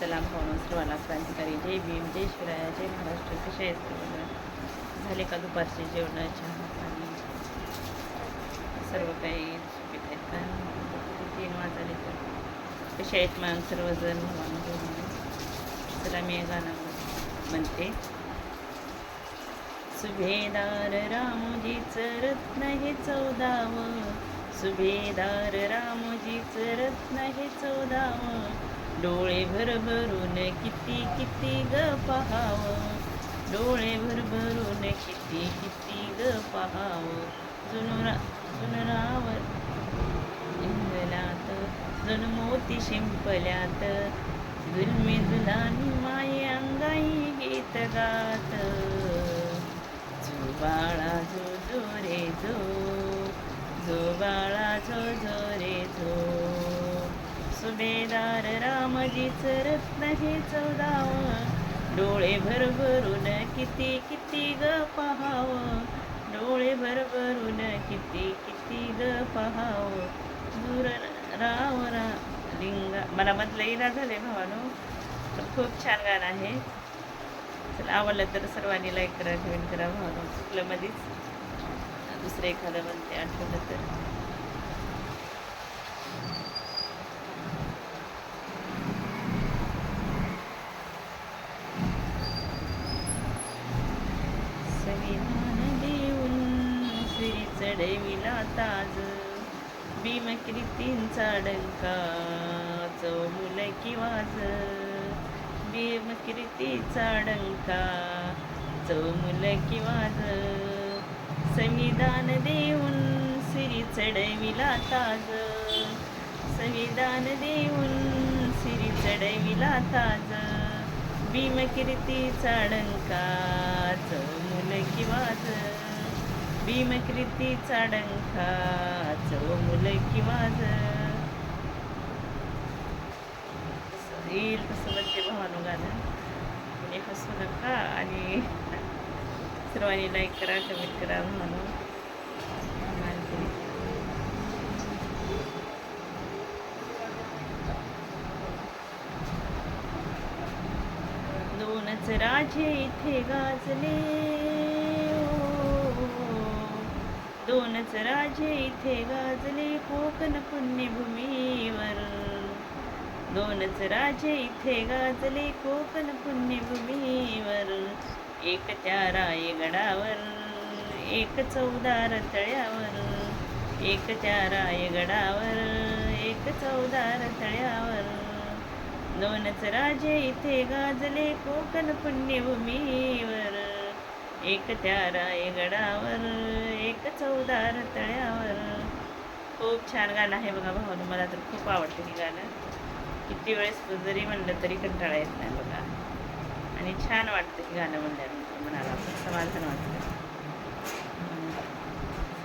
सलाम पाहून सर्वांना क्रांतिकारी जय भीम जय शिवराया जय महाराष्ट्र कसे आहेत झाले का दुपारचे जेवण चहा पाणी? सर्व काही सुखीत आहेत का? तीन वाजले तर. कसे आहेत मग सर्वजण? चला मी गाणं म्हणते. सुभेदार रामोजीचं रत्न हे चौदावं. सुभेदार रामोजीचं रत्न हे चौदावं. डोळे भरभरून किती किती ग पहावं? डोळे भरभरून किती किती ग पहावं? जुनुरा जुनरावर इंगलात जण मोती शिंपल्यात जुलमी जुलानी माय अंगाई गीत गात. जो बाळा जो जो रे जो जो बाळा जो जो रे जो. सुभेदार रामजीचं रत्न हे चौदाव. डोळे भरभरून किती किती ग पहावं. डोळे भरभरून किती किती ग पहाव. दूर राव रा लिंगा. मला मधलं येणार झाले भावानो. तर खूप छान गाणं आहे. चला आवडलं तर सर्वांनी लाईक करा कमेंट करा भावानो. चुकलं मध्येच दुसरं एखादं म्हणते आठवलं तर संविधान देऊन श्री विला ताज भीमकृतींचा डंका चौमुल किवाज भीमकृतीचा डंका चौमुल किवाज संविधान देऊन श्री चढविला ताज संविधान देऊन श्री चढविला ताज भीमकीर्तीचा डंका चौमुल भीमकृतीचा डंखा डंका की माझ. येईल तसं म्हणते भावानो गाणं. कोणी हसू नका आणि सर्वांनी लाईक करा कमेंट करा भावानो. दोनच राजे इथे गाजले. ओ. दोनच राजे इथे गाजले कोकण पुण्यभूमीवर. दोनच राजे इथे गाजले कोकण पुण्यभूमीवर. एक त्या रायगडावर एक चौदार तळ्यावर एक त्या रायगडावर एक चौदार तळ्यावर दोनच राजे इथे गाजले कोकण पुण्यभूमीवर. एक त्या रायगडावर एक चौदार तळ्यावर. खूप छान गाणं आहे बघा भावानं मला तर खूप आवडतं हे गाणं. किती वेळेस जरी म्हणलं तरी कंटाळा येत नाही बघा. आणि छान वाटतं हे गाणं म्हणल्यानंतर मनाला. समाधान वाटतं हम्म.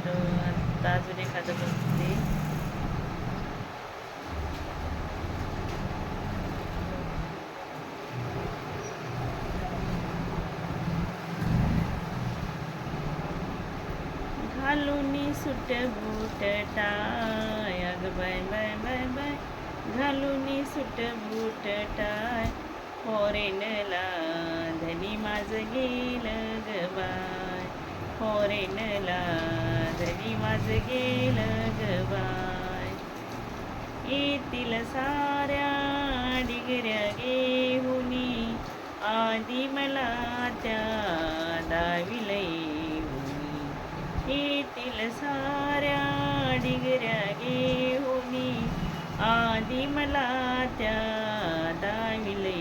तर आता अजून एखादं बघते घालूनी सुट बूट टाय. अग बाय बाय बाय बाय. घालून सुट बूट टाय. फॉरेनला धनी माझ गेल ग बाय. फॉरेनला धनी माझ गेल ग बाय. येतील साऱ्या डिगऱ्या घेऊनी. आधी मला त्या दाविलई येतील साऱ्या डिगऱ्या घेऊनी आधी मला त्या दाविले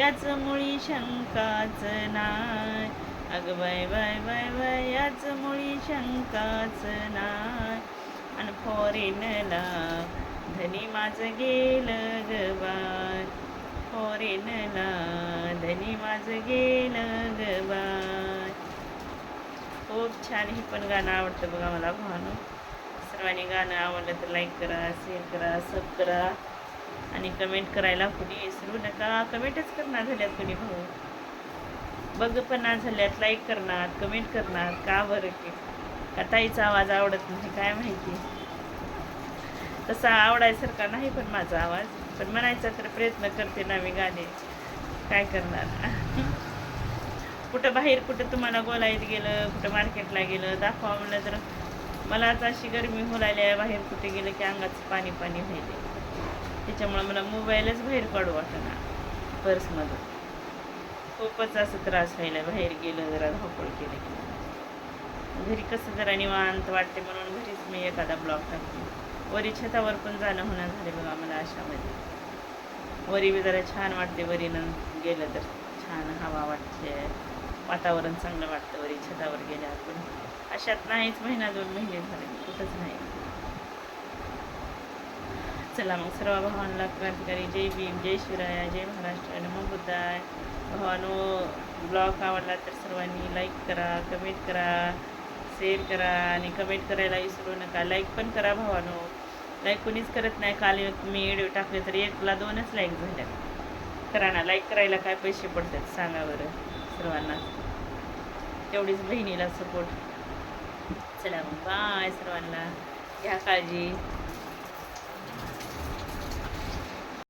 याच मुळी शंकाच नाय. अग बाय बाय बाय बाय याच मुळी शंकाच नाय. आणि फॉरेनला धनी माझं गेलं ग बाय. फॉरेनला धनी माझं गेलं ग बाय. खूप छान हे पण गाणं आवडतं बघा मला भावानं. सर्वांनी गाणं आवडलं तर लाईक करा शेअर करा सब करा. आणि कमेंट करायला कुणी विसरू नका. कमेंटच करणार झाल्यात कुणी भाऊ बघ पण ना झाल्यात लाईक करणार कमेंट करणार. का बरं की का ताईचा आवाज आवडत नाही काय माहिती? तसा आवडायसारखा नाही पण माझा आवाज. पण म्हणायचा तर प्रयत्न करते ना मी गाणे. काय करणार? कुठं बाहेर कुठं तुम्हाला बोलायत गेलं कुठं मार्केटला गेलं दाखवा म्हणलं तर मला आता अशी गरमी होऊ आहे बाहेर कुठे गेलं की अंगाचं पाणी पाणी व्हायले त्याच्यामुळं मला मोबाईलच बाहेर काढू वाटेना पर्समधून. खूपच असं त्रास व्हायला बाहेर गेलं जरा धावपळ केलं. की घरी कसं जरा निवांत वाटते म्हणून घरीच मी एखादा ब्लॉग टाकते. वरी छतावर पण जाणं होणं झाले बघा मला अशामध्ये वरी बी जरा छान वाटते वरीनं गेलं तर छान हवा वाटते. वातावरण चांगलं वाटतं वरी छतावर गेल्यावर पण अशात नाहीच महिना दोन महिने झाले कुठंच नाही. चला मग सर्व भावांना क्रांतिकारी जय भीम जय शिवराया जय महाराष्ट्र. नमो बुद्धाय भावानो ब्लॉग आवडला तर सर्वांनी लाईक करा कमेंट करा शेअर करा आणि कमेंट करायला विसरू नका. लाईक पण करा भावानो लाईक कोणीच करत नाही. काल मी व्हिडिओ टाकले तर एकला दोनच लाईक झाल्या करा ना लाईक करायला काय पैसे पडतात? सांगा बरं. सर्वांना. तेवढीच बहिणीला सपोर्ट चला मग. बाय सर्वांना. घ्या काळजी.